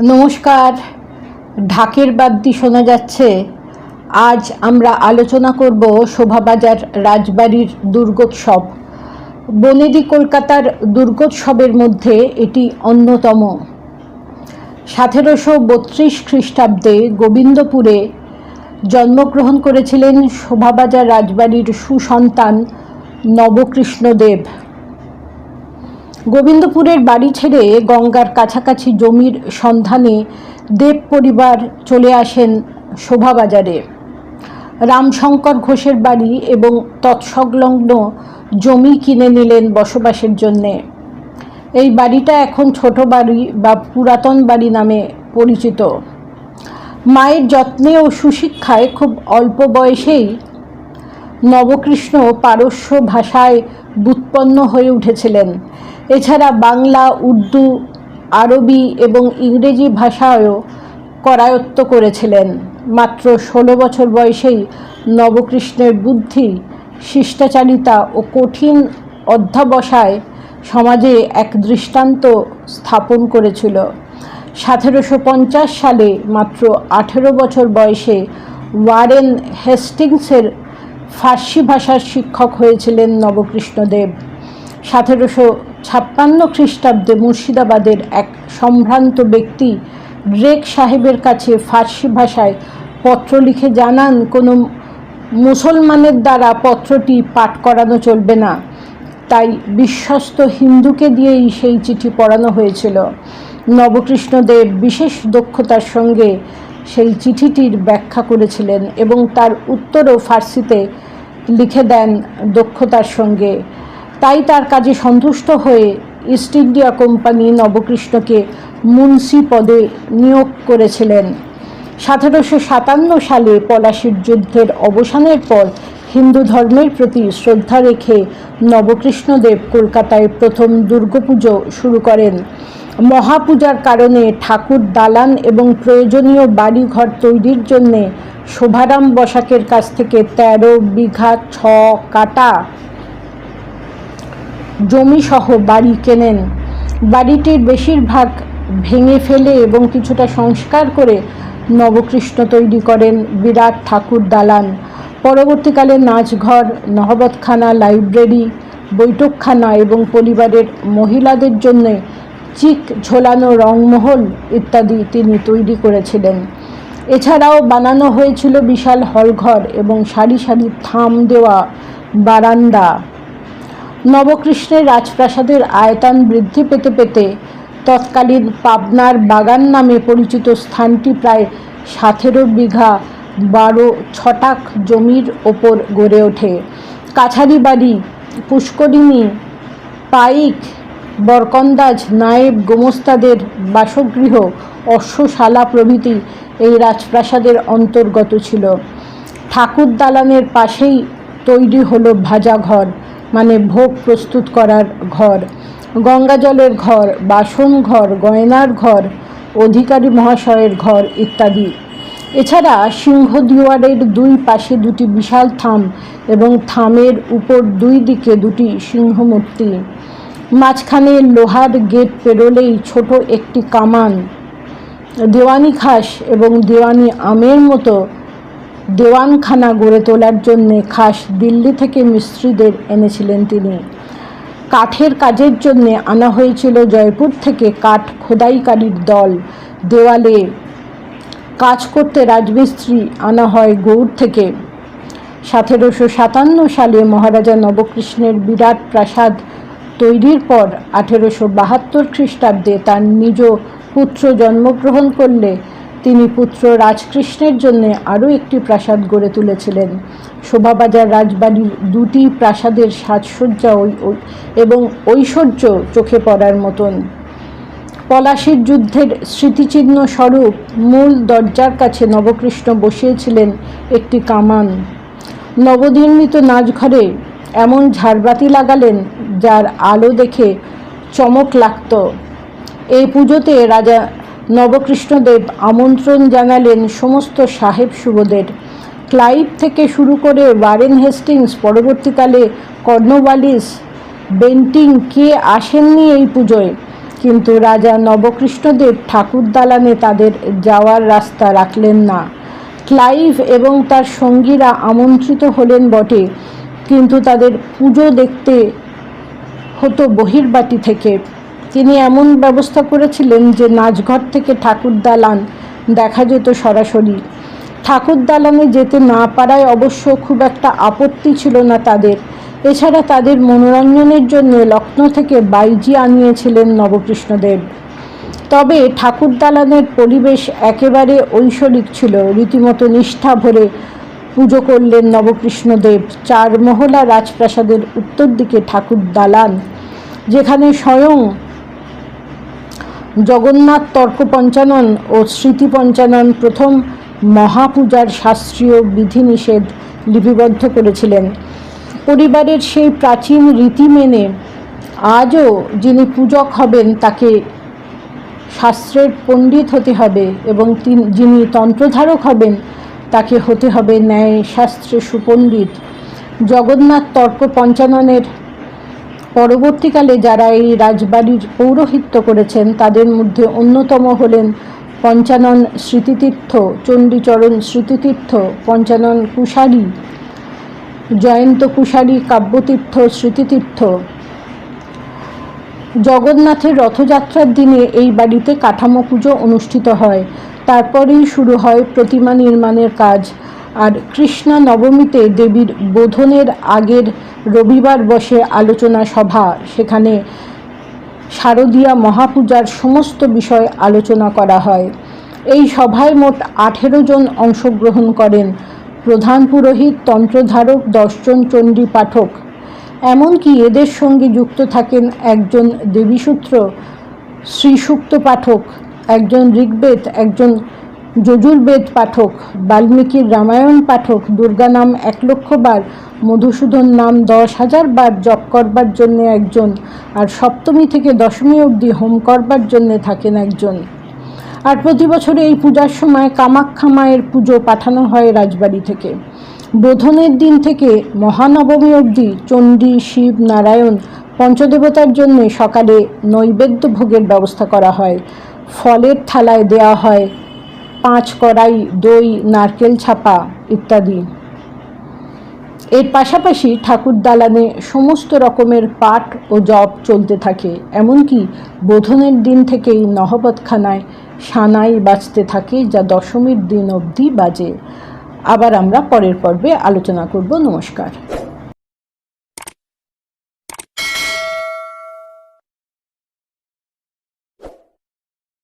নমস্কার। ঢাকের বাদ্যি শোনা যাচ্ছে। আজ আমরা আলোচনা করব শোভাবাজার রাজবাড়ির দুর্গোৎসব। বনেদি কলকাতার দুর্গোৎসবের মধ্যে এটি অন্যতম। সতেরোশো বত্রিশ খ্রিস্টাব্দে গোবিন্দপুরে জন্মগ্রহণ করেছিলেন শোভাবাজার রাজবাড়ির সুসন্তান নবকৃষ্ণদেব। গোবিন্দপুরের বাড়ি ছেড়ে গঙ্গার কাছাকাছি জমির সন্ধানে দেব পরিবার চলে আসেন শোভাবাজারে। রামশঙ্কর ঘোষের বাড়ি এবং তৎসংলগ্ন জমি কিনে নিলেন বসবাসের জন্যে। এই বাড়িটা এখন ছোট বাড়ি বা পুরাতন বাড়ি নামে পরিচিত। মায়ের যত্নে ও সুশিক্ষায় খুব অল্প বয়সেই নবকৃষ্ণ পারস্য ভাষায় বুৎপন্ন হয়ে উঠেছিলেন। এছাড়া বাংলা, উর্দু, আরবি এবং ইংরেজি ভাষায়ও করায়ত্ত করেছিলেন। মাত্র ষোলো বছর বয়সেই নবকৃষ্ণের বুদ্ধি, শিষ্টাচারিতা ও কঠিন অধ্যাবসায় সমাজে এক দৃষ্টান্ত স্থাপন করেছিল। সতেরোশো পঞ্চাশ সালে মাত্র আঠেরো বছর বয়সে ওয়ারেন হেস্টিংসের ফার্সি ভাষার শিক্ষক হয়েছিলেন নবকৃষ্ণদেব সতেরোশো ছাপ্পান্ন খ্রিস্টাব্দে মুর্শিদাবাদের এক সম্ভ্রান্ত ব্যক্তি গ্রেক সাহেবের কাছে ফার্সি ভাষায় পত্র লিখে জানান, কোনো মুসলমানের দ্বারা পত্রটি পাঠ করানো চলবে না। তাই বিশ্বস্ত হিন্দুকে দিয়েই সেই চিঠি পড়ানো হয়েছিল। নবকৃষ্ণদেব বিশেষ দক্ষতার সঙ্গে সেই চিঠিটির ব্যাখ্যা করেছিলেন এবং তার উত্তরও ফার্সিতে লিখে দেন দক্ষতার সঙ্গে। তাই তার কাজে সন্তুষ্ট হয়ে ইস্ট ইন্ডিয়া কোম্পানি নবকৃষ্ণকে মুন্সি পদে নিয়োগ করেছিলেন। সতেরোশো সাতান্ন সালে পলাশির যুদ্ধের অবসানের পর হিন্দু ধর্মের প্রতি শ্রদ্ধা রেখে নবকৃষ্ণদেব কলকাতায় প্রথম দুর্গাপুজো শুরু করেন। মহাপূজার কারণে ঠাকুর দালান এবং প্রয়োজনীয় বাড়িঘর তৈরির জন্যে শোভারাম বসাকের কাছ থেকে তেরো বিঘা ছ কাটা জমিসহ বাড়ি কেনেন। বাড়িটির বেশিরভাগ ভেঙে ফেলে এবং কিছুটা সংস্কার করে নবকৃষ্ণ তৈরি করেন বিরাট ঠাকুর দালান। পরবর্তীকালে নাচঘর, নহবতখানা, লাইব্রেরি, বৈঠকখানা এবং পরিবারের মহিলাদের জন্য চিক, ঝোলানো রংমহল ইত্যাদি তিনি তৈরি করেছিলেন। এছাড়াও বানানো হয়েছিল বিশাল হলঘর এবং সারি সারি থাম দেওয়া বারান্দা। নবকৃষ্ণের রাজপ্রাসাদের আয়তন বৃদ্ধি পেতে পেতে তৎকালীন পাবনার বাগান নামে পরিচিত স্থানটি প্রায় সতেরো বিঘা বারো ছটাক জমির ওপর গড়ে ওঠে। কাছারি বাড়ি, পুষ্করিণী, পাইক বরকন্দাজ নায়েব গোমস্তাদের বাসগৃহ, অশ্বশালা প্রভৃতি এই রাজপ্রাসাদের অন্তর্গত ছিল। ঠাকুর দালানের পাশেই তৈরি হলো ভাজা ঘর মানে ভোগ প্রস্তুত করার ঘর। গঙ্গা জলের ঘর, বাসন ঘর, গয়নার ঘর, অধিকারী মহাশয়ের ঘর ইত্যাদি। এছাড়া সিংহ সিংহদিওয়ারের দুই পাশে দুটি বিশাল থাম এবং থামের উপর দুই দিকে দুটি সিংহমূর্তি। মাঝখানে লোহার গেট পেরোলেই ছোট একটি কামান। দেওয়ানি খাস এবং দেওয়ানি আমের মতো দেওয়ানখানা গড়ে তোলার জন্যে খাস দিল্লি থেকে মিস্ত্রিদের এনেছিলেন তিনি। কাঠের কাজের জন্য আনা হয়েছিল জয়পুর থেকে কাঠ খোদাইকারীর দল। দেওয়ালে কাজ করতে রাজমিস্ত্রি আনা হয় গৌড় থেকে। সতেরোশো সাতান্ন সালে মহারাজা নবকৃষ্ণের বিরাট প্রাসাদ তৈরির পর আঠেরোশো বাহাত্তর খ্রিস্টাব্দে তার নিজ পুত্র জন্মগ্রহণ করলে তিনি পুত্র রাজকৃষ্ণের জন্য আরও একটি প্রাসাদ গড়ে তুলেছিলেন। শোভাবাজার রাজবাড়ির দুটি প্রাসাদের সাজসজ্জা এবং ঐশ্বর্য চোখে পড়ার মতন। পলাশির যুদ্ধের স্মৃতিচিহ্ন স্বরূপ মূল দরজার কাছে নবকৃষ্ণ বসিয়েছিলেন একটি কামান। নবনির্মিত নাচঘরে এমন ঝাড়বাতি লাগালেন যার আলো দেখে চমক লাগত। এই পুজোতে রাজা নবকৃষ্ণদেব আমন্ত্রণ জানালেন সমস্ত সাহেব শুভদের ক্লাইভ থেকে শুরু করে ওয়ারেন হেস্টিংস, পরবর্তীকালে কর্নোওয়ালিস বেন্টিং, কে আসেননি এই পুজোয়? কিন্তু রাজা নবকৃষ্ণদেব ঠাকুর দালানে তাদের যাওয়ার রাস্তা রাখলেন না। ক্লাইভ এবং তার সঙ্গীরা আমন্ত্রিত হলেন বটে। কিন্তু তাদের পুজো দেখতে হতো বহির্বাটি থেকে। তিনি এমন ব্যবস্থা করেছিলেন যে নাচঘর থেকে ঠাকুর দালান দেখা যেত সরাসরি। ঠাকুর দালানে যেতে না পারায় অবশ্য খুব একটা আপত্তি ছিল না তাদের। এছাড়া তাদের মনোরঞ্জনের জন্য লক্ষ্ণৌ থেকে বাইজি আনিয়েছিলেন নবকৃষ্ণদেব। তবে ঠাকুর দালানের পরিবেশ একেবারে ঐশ্বরিক ছিল, রীতিমতো নিষ্ঠা ভরে পুজো করলেন নবকৃষ্ণদেব। চার মহলা রাজপ্রাসাদের উত্তর দিকে ঠাকুর দালান, যেখানে স্বয়ং জগন্নাথ তর্ক পঞ্চানন ও স্মৃতি পঞ্চানন প্রথম মহাপূজার শাস্ত্রীয় বিধিনিষেধ লিপিবদ্ধ করেছিলেন। পরিবারের সেই প্রাচীন রীতি মেনে আজও যিনি পূজক হবেন, তাকে শাস্ত্রের পণ্ডিত হতে হবে এবং যিনি তন্ত্রধারক হবেন তাকে হতে হবে ন্যায় শাস্ত্রে সুপণ্ডিত। জগন্নাথ তর্ক পঞ্চাননের পরবর্তীকালে যারা এই রাজবাড়ির পৌরোহিত্য করেছেন, তাদের মধ্যে অন্যতম হলেন পঞ্চানন স্মৃতিতীর্থ, চণ্ডীচরণ স্মৃতিতীর্থ, পঞ্চানন কুশারী, জয়ন্ত কুশারী কাব্যতীর্থ স্মৃতিতীর্থ। জগন্নাথের রথযাত্রার দিনে এই বাড়িতে কাঠামো পুজো অনুষ্ঠিত হয়। তারপরেই শুরু হয় প্রতিমা নির্মাণের কাজ। আর কৃষ্ণা নবমীতে দেবীর বোধনের আগের রবিবার বসে আলোচনা সভা, সেখানে শারদীয়া মহাপূজার সমস্ত বিষয় আলোচনা করা হয়। এই সভায় মোট আঠেরো জন অংশগ্রহণ করেন প্রধান পুরোহিত, তন্ত্রধারক, দশজন চণ্ডী পাঠক। এমনকি এদের সঙ্গে যুক্ত থাকেন একজন দেবীসূত্র, শ্রীসূক্ত পাঠক। একজন ঋগ্বেদ, একজন যজুর্বেদ পাঠক বাল্মীকির রামায়ণ পাঠক, দুর্গা নাম এক লক্ষ বার, মধুসূদন নাম দশ হাজার বার জপ করবার জন্য একজন, আর সপ্তমী থেকে দশমী অবধি হোম করবার জন্যে থাকেন একজন। আর প্রতি বছরে এই পূজার সময় কামাখ্যা মায়ের পুজো পাঠানো হয় রাজবাড়ি থেকে। বোধনের দিন থেকে মহানবমী অবধি চণ্ডী, শিব, নারায়ণ পঞ্চদেবতার জন্য সকালে নৈবেদ্য ভোগের ব্যবস্থা করা হয়। ফলের থালায় দেওয়া হয়, পাঁচ কড়াই, দই, নারকেল ছাপা ইত্যাদি। এর পাশাপাশি ঠাকুর দালানে সমস্ত রকমের পাঠ ও জপ চলতে থাকে, এমনকি বোধনের দিন থেকেই নহবতখানায় সানাই বাজতে থাকে, যা দশমীর দিন অবধি বাজে। আবার আমরা পরের পর্বে আলোচনা করব। নমস্কার।